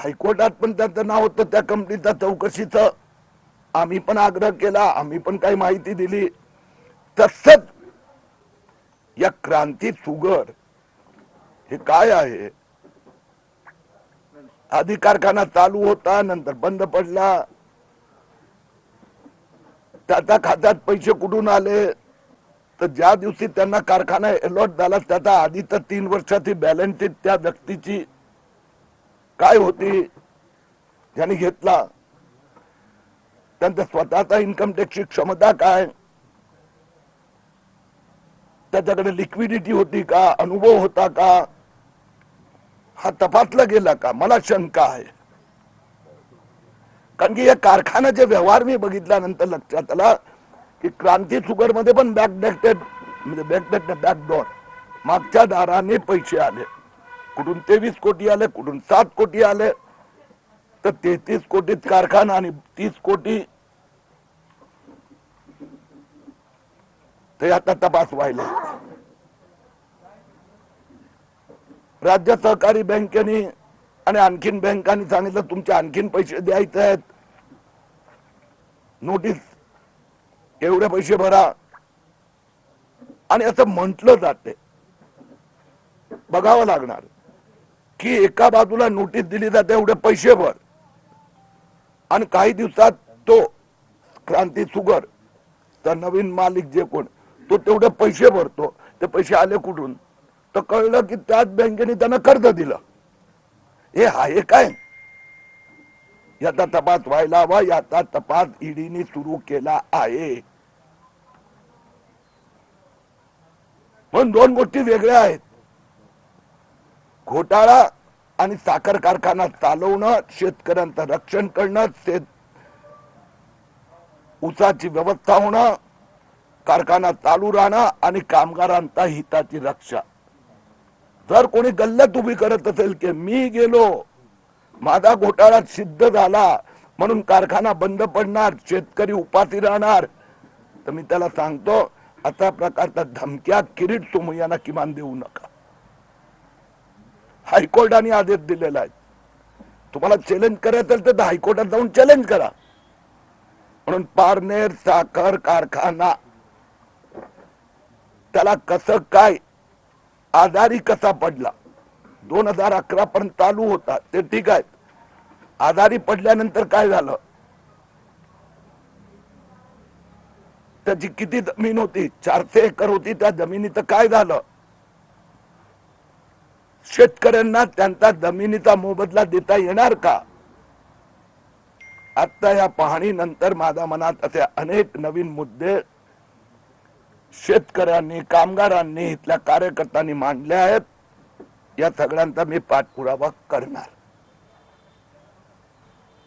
हायकोर्टात पण त्याचं नाव होतं त्या कंपनीचा चौकशीचं. आम्ही पण आग्रह केला आम्ही पण काही माहिती दिली. तसंच या क्रांती सुगर हे काय आहे? आधी कारखाना चालू होता नंतर बंद पडला. त्याच्या खात्यात पैसे कुठून आले? तर ज्या दिवशी त्यांना कारखाना अलॉट झाला त्याचा आधी तर तीन वर्षाची बॅलन्स त्या व्यक्तीची काय होती? ज्याने घेतला. त्यांचा स्वतःचा इन्कम टॅक्सची क्षमता काय? त्याच्याकडे लिक्विडिटी होती का? अनुभव होता का? हा तपासला गेला का? मला शंका आहे. कारण की या कारखान्याचे व्यवहार मी बघितल्यानंतर लक्षात आला की क्रांती शुगरमध्ये पण बॅकडेटेड म्हणजे बॅकडेटेड बॅकडोर मागच्या दाराने पैसे आले. कुठून तेवीस कोटी आले कुठून सात कोटी आले तर तेहतीस कोटीत कारखाना आणि तीस कोटी ते आता तपास व्हायला राज्य सहकारी बँकेने आणि आणखीन बँकांनी सांगितलं तुमचे आणखीन पैसे द्यायचे आहेत. नोटीस एवढे पैसे भरा. आणि असं म्हटलं जाते. बघावं लागणार. की एका बाजूला नोटीस दिली जाते एवढे पैसे भर. आणि काही दिवसात तो क्रांती सुगर तर नवीन मालिक जे कोण तो तेवढे पैसे भरतो. ते पैसे आले कुठून? तर कळलं की त्याच बँकेने त्यांना कर्ज दिलं. हे आहे काय? याचा तपास व्हायला हवा याचा तपास ईडीने सुरू केला आहे. पण दोन गोष्टी वेगळ्या आहेत. घोटाळा आणि साखर कारखाना चालवणं शेतकऱ्यांचं रक्षण करणं शेत उसाची व्यवस्था होणं कारखाना चालू राहणं आणि कामगारांचा हिताची रक्षा. जर कोणी गल्लत उभी करत असेल की मी गेलो माझा घोटाळा सिद्ध झाला म्हणून कारखाना बंद पडणार शेतकरी उपाशी राहणार तर मी त्याला सांगतो अशा प्रकारचा धमक्या किरीट सोमय्यांना किमान देऊ नका. हायकोर्टाने आदेश दिलेला आहे. तुम्हाला चॅलेंज करायचं असेल तर हायकोर्टात जाऊन चॅलेंज करा. म्हणून पारनेर साखर कारखाना त्याला कसं काय आजारी कसा पडला? दोन हजार अकरा पर्यंत चालू होता. ते ठीक आहे. आजारी पडल्यानंतर काय झालं? त्याची किती जमीन होती? चारशे एकर होती. त्या जमिनीचं काय झालं? शेतकऱ्यांना त्यांचा जमिनीचा मोबदला देता येणार का? आता या पाहणीनंतर माझ्या मनात असे अनेक नवीन मुद्दे शेतकऱ्यांनी कामगारांनी इथल्या कार्यकर्त्यांनी मांडले आहेत. या सगळ्यांचा मी पाठपुरावा करणार.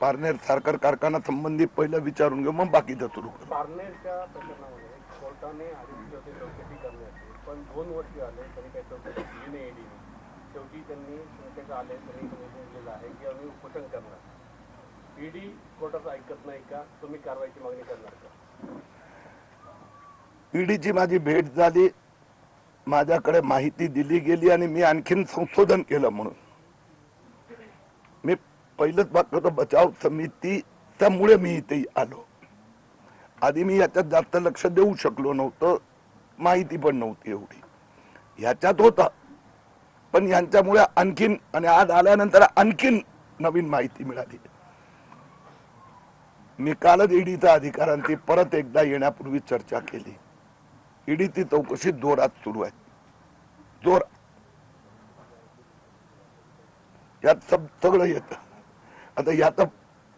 पारनेर सारखर कारखाना संबंधी पहिलं विचारून घेऊ मग बाकीचं सुरू करू. पारनेरच्या कोर्टाने चौकशी पण दोन वर्ष आले तरी काही चौकशी शेवटी त्यांनी शंकेत आले त्यांनी सांगितलेलं आहे की आम्ही उपोषण करणार. ईडी कोर्टाचं ऐकत नाही का? तुम्ही कारवाईची मागणी करणार का? ईडीची माझी भेट झाली माझ्याकडे माहिती दिली गेली आणि मी आणखीन संशोधन केलं म्हणून. मी पहिलंच बघतो बचाव समिती त्यामुळे मी इथे आलो. आधी मी याच्यात जास्त लक्ष देऊ शकलो नव्हतं माहिती पण नव्हती एवढी. ह्याच्यात होता पण यांच्यामुळे आणखीन आणि आज आल्यानंतर आणखीन नवीन माहिती मिळाली. मी कालच ईडीच्या अधिकाऱ्यांची परत एकदा येण्यापूर्वी चर्चा केली. ईडीची चौकशी जोरात सुरू आहे. जोर यात सब सगळं येत. आता याचा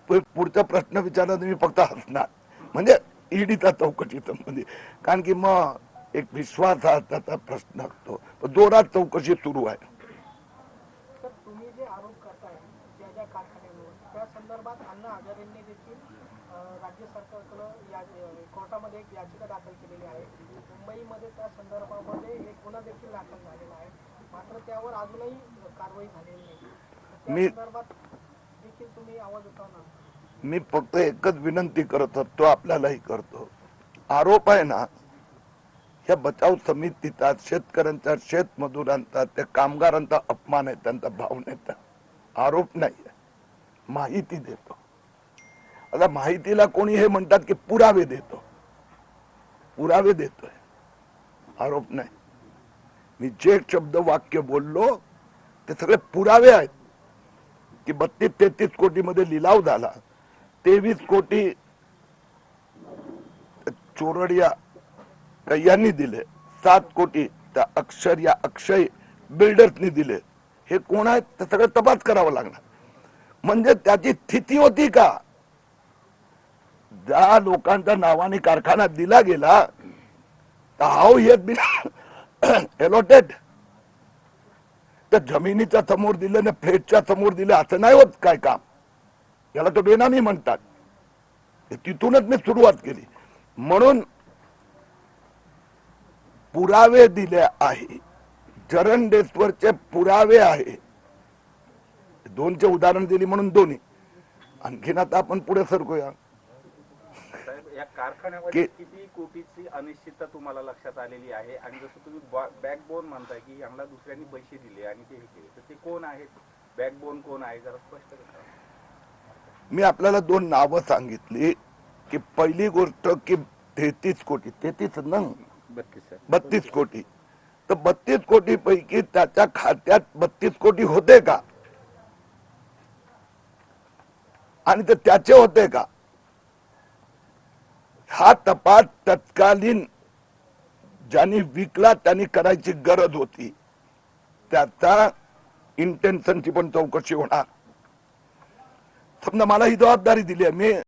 पुढचा प्रश्न विचारला तुम्ही मी फक्त हसणार. म्हणजे ईडीचा चौकशी संबंधी. कारण की मग एक विश्वासाचा प्रश्न असतो. जोरात चौकशी सुरू आहे. जे आरोप करताय ज्या ज्या कारखान्यांवर त्या संदर्भात अण्णा हजारेंनी देखील राज्य सरकारकडं या कोर्टामध्ये एक याचिका दाखल केलेली आहे. मुंबईमध्ये त्या संदर्भामध्ये एक गुन्हा देखील दाखल झालेला आहे. मात्र त्यावर अजूनही कारवाई झालेली नाही. त्या मी- संदर्भात देखील तुम्ही आवाज उठवणार. मी फक्त एकच विनंती करत असतो आपल्यालाही करतो. आरोप आहे ना ह्या बचाव समितीचा शेतकऱ्यांचा शेतमजुरांचा त्या कामगारांचा अपमान आहे त्यांचा भावनेचा आरोप नाही माहिती देतो. आता माहितीला कोणी हे म्हणतात की पुरावे देतो. पुरावे देतोय. आरोप नाही. मी जे शब्द वाक्य बोललो ते सगळे पुरावे आहेत. की बत्तीस तेहतीस कोटी मध्ये लिलाव झाला. तेवीस कोटी चोरडिया यांनी दिले. सात कोटी त्या अक्षर या अक्षय बिल्डर्सनी दिले. हे कोण आहेत? ते सगळं तपास करावा लागणार. म्हणजे त्याची स्थिती होती का? ज्या लोकांच्या नावाने कारखाना दिला गेला तर हाऊ येत बी एलॉटेड तर जमिनीच्या समोर दिलं ना फ्लेटच्या समोर दिलं असं नाही होत काय काम? याला तो बेनामी म्हणतात. तिथूनच मी सुरुवात केली. म्हणून पुरावे दिले आहे. जरंडेश्वरचे पुरावे आहे. दोनचे उदाहरण दिली म्हणून दोन्ही. आणखीन आता आपण पुढे सरकूया. या कारखान्यामध्ये की- किती कोटीची अनिश्चितता तुम्हाला लक्षात आलेली आहे? आणि जसं तुम्ही बॅकबोन म्हणताय की यांना दुसऱ्यांनी पैसे दिले आणि ते हे केले. तर ते कोण आहेत? बॅकबोन कोण आहे? जरा स्पष्ट करा. मी आपल्याला दोन नावं सांगितली की पहिली गोष्ट की तेहतीस कोटी. तेहतीस न बत्तीस कोटी. तर बत्तीस कोटी पैकी त्याच्या खात्यात बत्तीस कोटी होते का? आणि ते त्याचे होते का? हा तपास तत्कालीन ज्यांनी विकला त्यांनी करायची गरज होती. त्याचा इंटेन्शनची पण चौकशी होणार. समजा मला ही जबाबदारी दिली आहे. मी